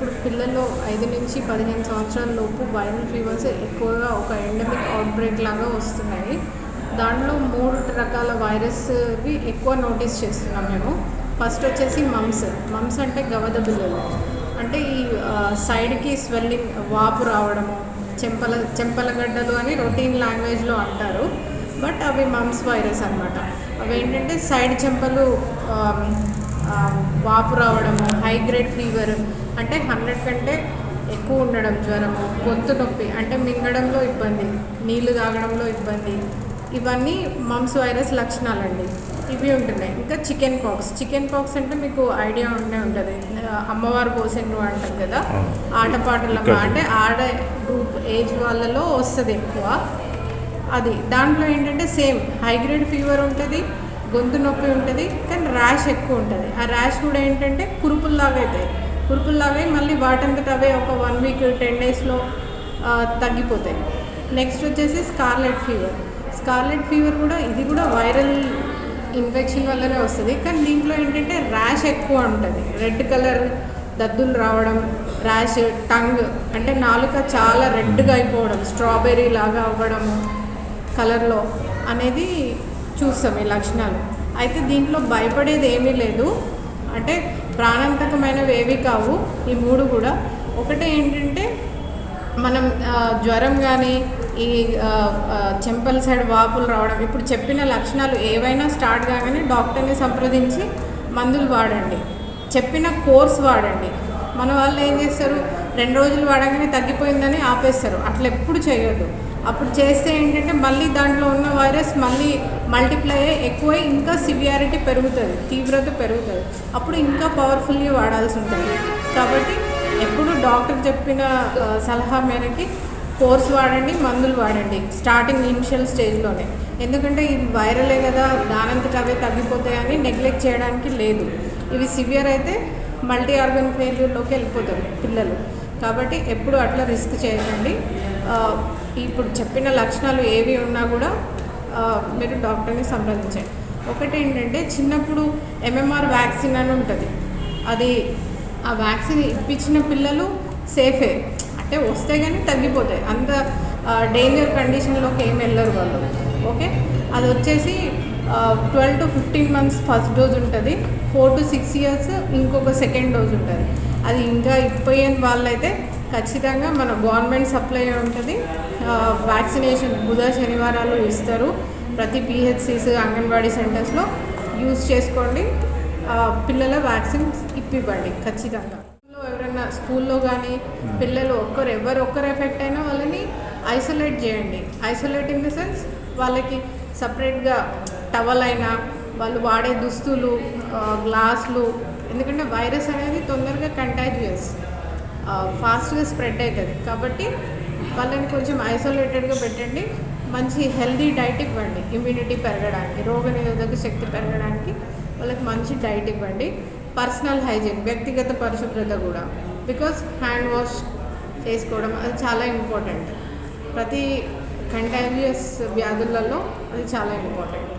ఇప్పుడు పిల్లల్లో ఐదు నుంచి పదిహేను సంవత్సరాల లోపు వైరల్ ఫీవర్స్ ఎక్కువగా ఒక ఎండమిక్ అవుట్బ్రేక్ లాగా వస్తున్నాయి. దాంట్లో మూడు రకాల వైరస్వి ఎక్కువ నోటీస్ చేస్తున్నాం మేము. ఫస్ట్ వచ్చేసి మమ్స్ మమ్స్ అంటే గవద బిల్లలు అంటే ఈ సైడ్కి స్వెల్లింగ్ వాపు రావడము చెంపల చెంపలగడ్డలు అని రొటీన్ లాంగ్వేజ్లో అంటారు. బట్ అవి మమ్స్ వైరస్ అనమాట అవి ఏంటంటే సైడ్ చెంపలు వాపు రావడము హై గ్రేడ్ ఫీవర్ అంటే హండ్రెడ్ కంటే ఎక్కువ ఉండడం జ్వరము గొంతు నొప్పి అంటే మింగడంలో ఇబ్బంది నీళ్ళు తాగడంలో ఇబ్బంది ఇవన్నీ మమ్స్ వైరస్ లక్షణాలండి. ఇవి ఉంటున్నాయి. ఇంకా చికెన్ పాక్స్ చికెన్ పాక్స్ అంటే మీకు ఐడియా ఉండే ఉంటుంది. అమ్మవారు పోసిండ్రు అంటారు కదా ఆటపాటలమ్మ అంటే ఆడ గ్రూప్ ఏజ్ వాళ్ళలో వస్తుంది ఎక్కువ. అది దాంట్లో ఏంటంటే సేమ్ హై గ్రేడ్ ఫీవర్ ఉంటుంది గొంతు నొప్పి ఉంటుంది కానీ ర్యాష్ ఎక్కువ ఉంటుంది. ఆ ర్యాష్ కూడా ఏంటంటే కురుపుల్లాగా అవుతాయి. కురుపుల్లాగా మళ్ళీ వాటంతట అవే ఒక వన్ వీక్ టెన్ డేస్లో తగ్గిపోతాయి. నెక్స్ట్ వచ్చేసి స్కార్లెట్ ఫీవర్. స్కార్లెట్ ఫీవర్ కూడా ఇది కూడా వైరల్ ఇన్ఫెక్షన్ వల్లనే వస్తుంది కానీ దీంట్లో ఏంటంటే ర్యాష్ ఎక్కువ ఉంటుంది. రెడ్ కలర్ దద్దులు రావడం ర్యాష్ టంగ్ అంటే నాలుక చాలా రెడ్గా అయిపోవడం స్ట్రాబెర్రీ లాగా అవ్వడము కలర్లో అనేది చూస్తాం ఈ లక్షణాలు. అయితే దీంట్లో భయపడేది ఏమీ లేదు. అంటే ప్రాణాంతకమైనవి ఏవి కావు. ఈ మూడు కూడా. ఒకటే ఏంటంటే మనం జ్వరం కానీ ఈ చెంపల సైడ్ వాపులు రావడం. ఇప్పుడు చెప్పిన లక్షణాలు ఏవైనా స్టార్ట్ కాగానే డాక్టర్ని సంప్రదించి మందులు వాడండి. చెప్పిన కోర్స్ వాడండి. మన వాళ్ళు ఏం చేస్తారు? రెండు రోజులు వాడగానే తగ్గిపోయిందని ఆపేస్తారు. అట్లా ఎప్పుడు చేయొద్దు. అప్పుడు చేస్తే ఏంటంటే మళ్ళీ దాంట్లో ఉన్న వైరస్ మళ్ళీ మల్టిప్లై అయ్యి ఎక్కువై ఇంకా సివియారిటీ పెరుగుతుంది తీవ్రత పెరుగుతుంది. అప్పుడు ఇంకా పవర్ఫుల్గా వాడాల్సి ఉంటుంది. కాబట్టి ఎప్పుడు డాక్టర్ చెప్పిన సలహా మేరకి కోర్స్ వాడండి మందులు వాడండి. స్టార్టింగ్ ఇనిషియల్ స్టేజ్లోనే ఎందుకంటే ఇది వైరలే కదా దానంతట అవే తగ్గిపోతాయని నెగ్లెక్ట్ చేయడానికి లేదు. ఇవి సివియర్ అయితే మల్టీ ఆర్గన్ ఫెయిల్యూర్లోకి వెళ్ళిపోతారు పిల్లలు. కాబట్టి ఎప్పుడు అట్లా రిస్క్ చేయకండి. ఇప్పుడు చెప్పిన లక్షణాలు ఏవి ఉన్నా కూడా మీరు డాక్టర్ని సంప్రదించండి. ఒకటి ఏంటంటే చిన్నప్పుడు ఎంఎంఆర్ వ్యాక్సిన్ అని ఉంటుంది. అది ఆ వ్యాక్సిన్ ఇప్పించిన పిల్లలు సేఫే. అంటే వస్తే కానీ తగ్గిపోతాయి. అంత డేంజర్ కండిషన్లోకి ఏం వెళ్ళరు వాళ్ళు. ఓకే? అది వచ్చేసి twelve to fifteen months first dose ఉంటుంది. ఫోర్ టు సిక్స్ ఇయర్స్ ఇంకొక సెకండ్ డోజ్ ఉంటుంది. అది ఇంకా ఇప్పయ్యని వాళ్ళైతే ఖచ్చితంగా మన గవర్నమెంట్ సప్లై ఉంటుంది. వ్యాక్సినేషన్ బుధ శనివారాలు ఇస్తారు. ప్రతి పిహెచ్సిస్ అంగన్వాడీ సెంటర్స్లో యూజ్ చేసుకోండి. పిల్లల వ్యాక్సిన్స్ ఇప్పివ్వండి ఖచ్చితంగా. స్కూల్లో ఎవరైనా స్కూల్లో కానీ పిల్లలు ఒక్కరు ఎవరు ఒక్కరు ఎఫెక్ట్ అయినా వాళ్ళని ఐసోలేట్ చేయండి. ఐసోలేట్ ఇన్ ద సెన్స్ వాళ్ళకి సపరేట్గా టవల్ అయినా వాళ్ళు వాడే దుస్తులు గ్లాసులు ఎందుకంటే వైరస్ అనేది తొందరగా కంటాజియస్. ఫాస్ట్గా స్ప్రెడ్ అవుతుంది. కాబట్టి వాళ్ళని కొంచెం ఐసోలేటెడ్గా పెట్టండి. మంచి హెల్దీ డైట్ ఇవ్వండి. ఇమ్యూనిటీ పెరగడానికి రోగనిరోధక శక్తి పెరగడానికి వాళ్ళకి మంచి డైట్ ఇవ్వండి. పర్సనల్ హైజీన్ వ్యక్తిగత పరిశుభ్రత కూడా. బికాస్ హ్యాండ్ వాష్ చేసుకోవడం అది చాలా ఇంపార్టెంట్. ప్రతి కంటాజియస్ వ్యాధులలో అది చాలా ఇంపార్టెంట్.